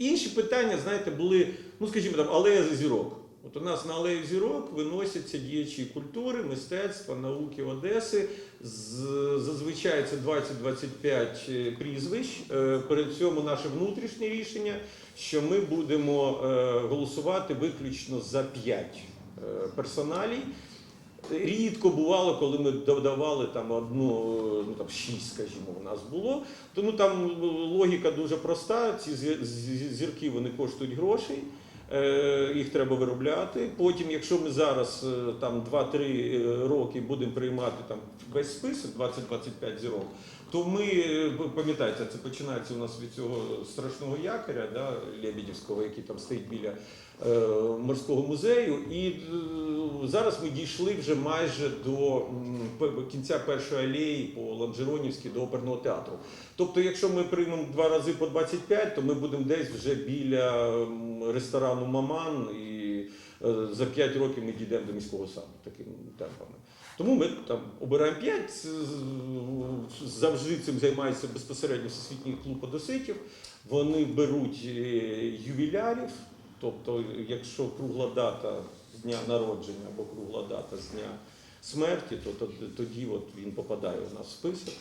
Інші питання, знаєте, були, ну скажімо там, алея зірок. От у нас на алеї зірок виносяться діячі культури, мистецтва, науки Одеси. Зазвичай це 20-25 прізвищ. Е, Перед цьому наше внутрішнє рішення, що ми будемо е, голосувати виключно за 5 персоналій. Рідко бувало, коли ми додавали там одну, ну там шість, скажімо, у нас було. Тому там логіка дуже проста. Ці зі- зі- зірки вони коштують грошей. е, Їх треба виробляти. Потім, якщо ми зараз е, там 2-3 роки будемо приймати там весь список 20-25 зірок, то ми ви пам'ятаєте, це починається у нас від цього страшного якоря, да, Лебедівського, який там стоїть біля е, морського музею. І е, зараз ми дійшли вже майже до м, кінця першої алеї по Ланжеронівській до оперного театру. Тобто, якщо ми приймемо два рази по 25, то ми будемо десь вже біля ресторану Маман і е, за 5 років ми дійдемо до міського саду такими темпами. Тому ми там обираємо 5, завжди цим займається безпосередньо Всесвітній клуб одеситів. Вони беруть е, ювілярів, тобто, якщо кругла дата з дня народження або кругла дата з дня смерті, то тоді, от він попадає у нас в список.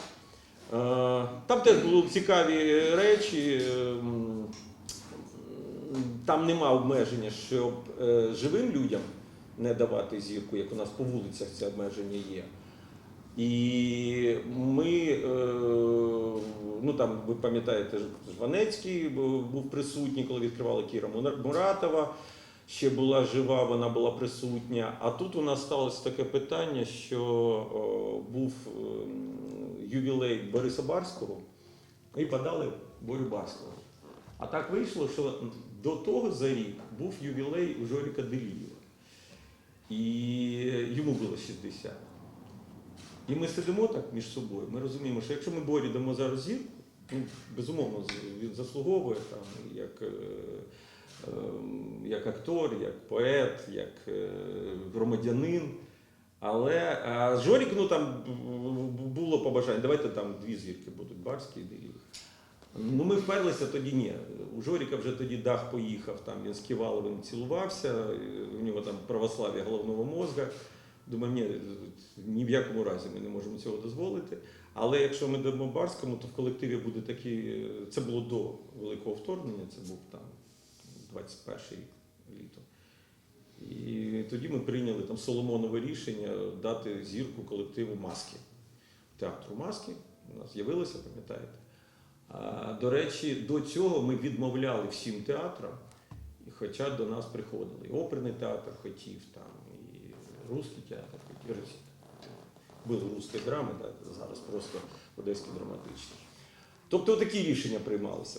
Е, Там теж були цікаві речі. ем, Там нема обмеження, щоб е, живим людям не давати зірку, як у нас по вулицях це обмеження є. І ми, е, ну там ви пам'ятаєте, Жванецький був присутній, коли відкривали Кіра Муратова. Ще була жива, вона була присутня. А тут у нас сталося таке питання, що о, був ем, ювілей Бориса Барського і подали Борю Барського. А так вийшло, що до того за рік був ювілей у Жоріка Делієва. І йому було 60. І ми сидимо так між собою. Ми розуміємо, що якщо ми Борі дамо зараз зірку, ну, безумовно, він заслуговує там, як, е, е, як актор, як поет, як е, громадянин. Але а Жорік, ну там було побажання, давайте там дві зірки будуть, Барський і Делієв. Ну, ми вперлися тоді ні. У Жоріка вже тоді дах поїхав, там він з Ківаловим цілувався, у нього там православ'я головного мозга. Думаю, ні, ні в якому разі ми не можемо цього дозволити. Але якщо ми дамо Барському, то в колективі буде такий. Це було до великого вторгнення, це був там 21 рік літо. І тоді ми прийняли там Соломонове рішення дати зірку колективу маски. Театру маски. У нас з'явилося, пам'ятаєте? До речі, до цього ми відмовляли всім театрам, хоча до нас приходили. І оперний театр хотів, там, і русський театр хотів. Були русські драми, так, зараз просто одеський драматичний. Тобто такі рішення приймалися.